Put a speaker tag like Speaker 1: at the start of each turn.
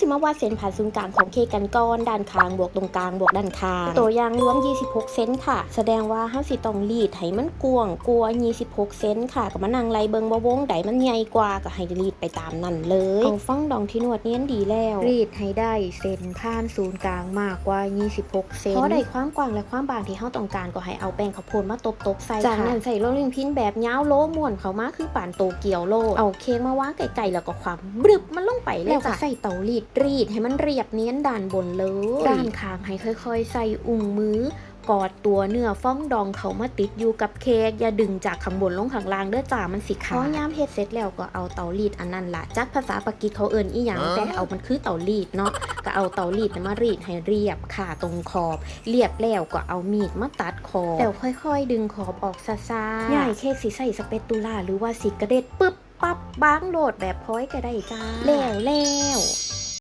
Speaker 1: สิมาว่าดเส้นผ่านศูนย์กลางของเคกกันก้อนด้านข้างบวกตรงกลางบวกด้านข้าง ตัวอย่างรวม 26 เซนค่ะ แสดงว่าห้าสิต้องรีดให้มันกวางกลัวา26 เซนค่ะก็มานั่งไล่เบิงบ่วงใดมันใหญ่กว่าก็ให้รีดไปตามนั่นเลยเอาฟังดองที่นวดเนียนดีแล้ว รีดให้ได้เส้นผ่านศูนย์กลางมากกว่า 26 เซนเพราะได้ความกว้างและความบางที่เฮาต้องการก็ให้เอาแป้งข้าวโพดมาตบๆใส่จากนั้นใส่โรลลิ่งพินแบบยาวโลม่วนเข้ามาคือป่านโตเกียวโลเอาเค้กมาวางไกลๆแล้วก็ความบรึบมันลงไปเลยแล้วก็ใส่เตารีดรีดให้มันเรียบเนียนด้านบนเลยด้านข้างให้ค่อย ๆ ใส่อุ้งมือกอดตัวเนื้อฟ้องดองเขามาติดอยู่กับเค้กอย่าดึงจากข้างบนลงข้างล่างเด้อจ้ามันสิขาดพอยามเฮ็ดเสร็จแล้วก็เอาเตารีดอันนั้นล่ะจักภาษาปากีสเขาเอิ้นอีหยังแต่เอามันคือเตารีดเนาะก็เอาเตารีดน่ะมารีดให้เรียบค่ะตรงขอบ เรียบแล้วก็เอามีดมาตัดขอบแล้วค่อย ๆ ดึงขอบออกซาๆใหญ่เค้กสิใส่สเปตตูล่าหรือว่าสิกระเด็ดปึ๊บปั๊บบางโหลดแบบพ้อยก็ได้จ้าแล้วแล้ว